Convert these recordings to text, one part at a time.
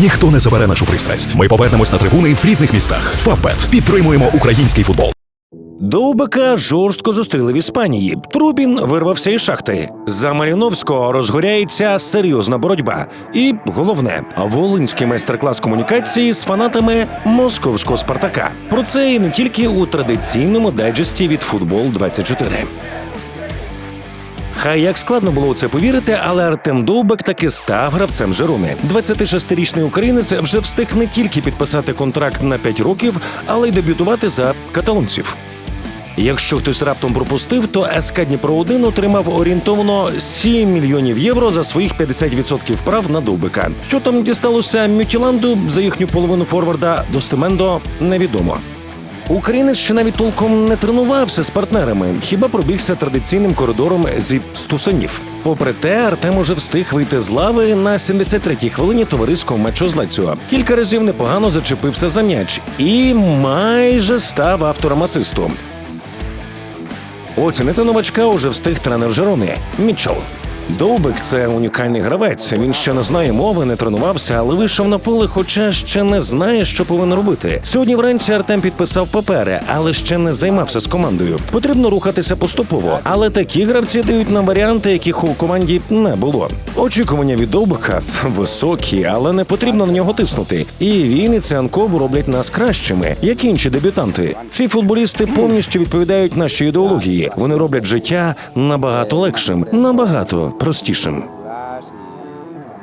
Ніхто не забере нашу пристрасть. Ми повернемось на трибуни в рідних містах. Фавбет підтримуємо український футбол. Довбика жорстко зустріли в Іспанії. Трубін вирвався із шахти. За Маліновського розгоряється серйозна боротьба. І головне, волинський майстер-клас комунікації з фанатами московського Спартака. Про це і не тільки у традиційному дайджесті від футбол 24 Хай як складно було у це повірити, але Артем Довбек таки став гравцем Жирони. 26-річний українець вже встиг не тільки підписати контракт на 5 років, але й дебютувати за каталонців. Якщо хтось раптом пропустив, то СК Дніпро 1 отримав орієнтовно 7 мільйонів євро за своїх 50% прав на Довбика. Що там дісталося Мютіланду за їхню половину форварда достеменно невідомо. Українець ще навіть толком не тренувався з партнерами, хіба пробігся традиційним коридором зі стусанів. Попри те, Артем уже встиг вийти з лави на 73-й хвилині товариського матчу з Лаціо. Кілька разів непогано зачепився за м'яч і майже став автором асисту. Оцінити новачка уже встиг тренер Жерони Мічел. Довбик це унікальний гравець. Він ще не знає мови, не тренувався, але вийшов на поле, хоча ще не знає, що повинен робити. Сьогодні вранці Артем підписав папери, але ще не займався з командою. Потрібно рухатися поступово. Але такі гравці дають нам варіанти, яких у команді не було. Очікування від Довбика високі, але не потрібно на нього тиснути. І він і Цианков роблять нас кращими, як інші дебютанти. Ці футболісти повністю відповідають нашій ідеології. Вони роблять життя набагато легшим, набагато простішим.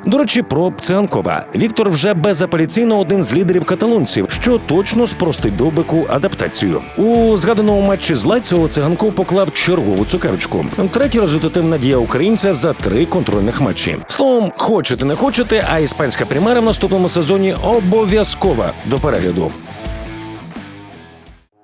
До речі, про Цианкова. Віктор вже безапеляційно один з лідерів каталонців, що точно спростить Довбику адаптацію. У згаданому матчі з Лаціо Циганков поклав чергову цукерочку. Третя результативна дія українця за три контрольних матчі. Словом, хочете не хочете, а іспанська примера в наступному сезоні обов'язкова до перегляду.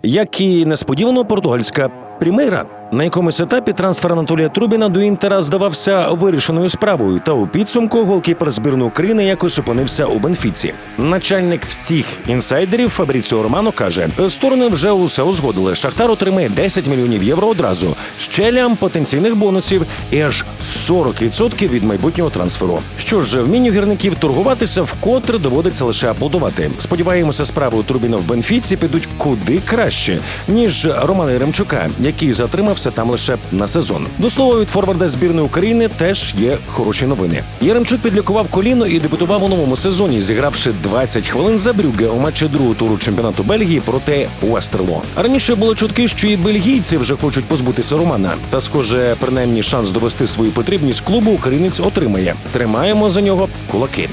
Як і несподівано португальська Примейра на якомусь етапі трансфер Анатолія Трубіна до Інтера здавався вирішеною справою, та у підсумку голкіпер збірної України якось опинився у Бенфіці. Начальник всіх інсайдерів Фабріціо Романо каже: сторони вже усе узгодили. Шахтар отримає 10 мільйонів євро одразу, ще лям потенційних бонусів і аж 40% від майбутнього трансферу. Що ж, вмінню гірників торгуватися вкотре доводиться лише аплодувати. Сподіваємося, справи у Трубіна в Бенфіці підуть куди краще ніж Романа Яремчука, який затримався там лише на сезон. До слова, від форварда збірної України теж є хороші новини. Яремчук підлікував коліно і дебютував у новому сезоні, зігравши 20 хвилин за Брюге у матчі другого туру чемпіонату Бельгії проти Уестерло. Раніше були чутки, що і бельгійці вже хочуть позбутися Романа. Та, схоже, принаймні шанс довести свою потрібність клубу українець отримає. Тримаємо за нього кулаки.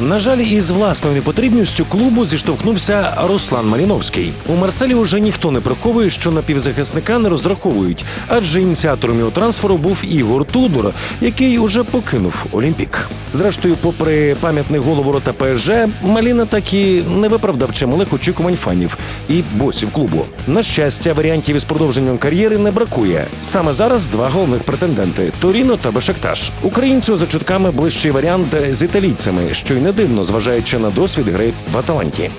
На жаль, із власною непотрібністю клубу зіштовхнувся Руслан Маліновський. У Марселі уже ніхто не приховує, що на півзахисника не розраховують, адже ініціатором його трансферу був Ігор Тудор, який уже покинув Олімпік. Зрештою, попри пам'ятний гол у ворота ПСЖ, Маліна так і не виправдав чималих очікувань фанів і босів клубу. На щастя, варіантів із продовженням кар'єри не бракує. Саме зараз два головних претенденти Торіно та Бешекташ. Українцю за чутками ближчий варіант з італійцями, що й не дивно, зважаючи на досвід гри в Аталанті.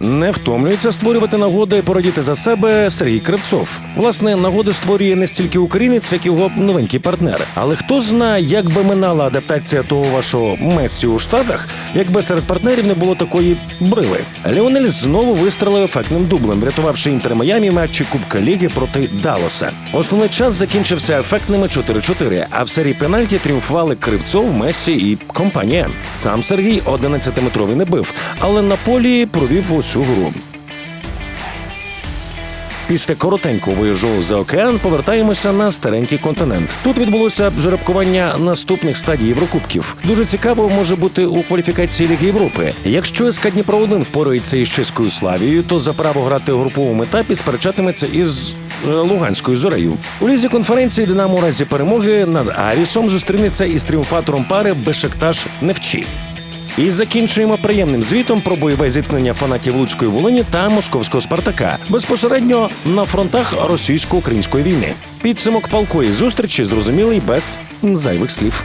Не втомлюється створювати нагоди порадіти за себе Сергій Кривцов. Власне, нагоди створює не стільки українець, як його новенький партнер. Але хто знає, як би минала адаптація того вашого Мессі у Штатах, якби серед партнерів не було такої брили. Леонель знову вистрелив ефектним дублем, врятувавши інтер Майамі матчі Кубка Ліги проти Далласа. Основний час закінчився ефектними 4-4, а в серії пенальті тріумфували Кривцов, Мессі і компанія. Сам Сергій 11-метровий не бив, але на полі провів усю гру. Після коротенького виїжджу за океан повертаємося на старенький континент. Тут відбулося жеребкування наступних стадій Єврокубків. Дуже цікаво може бути у кваліфікації Ліги Європи. Якщо СК Дніпро 1 впорається із чеською славією, то за право грати у груповому етапі сперечатиметься із е, Луганською зорею. У лізі конференції Динамо у разі перемоги над Арісом зустрінеться із тріумфатором пари Бешекташ Невчі. І закінчуємо приємним звітом про бойове зіткнення фанатів Луцької Волині та московського Спартака безпосередньо на фронтах російсько-української війни. Підсумок палкої зустрічі зрозумілий без зайвих слів.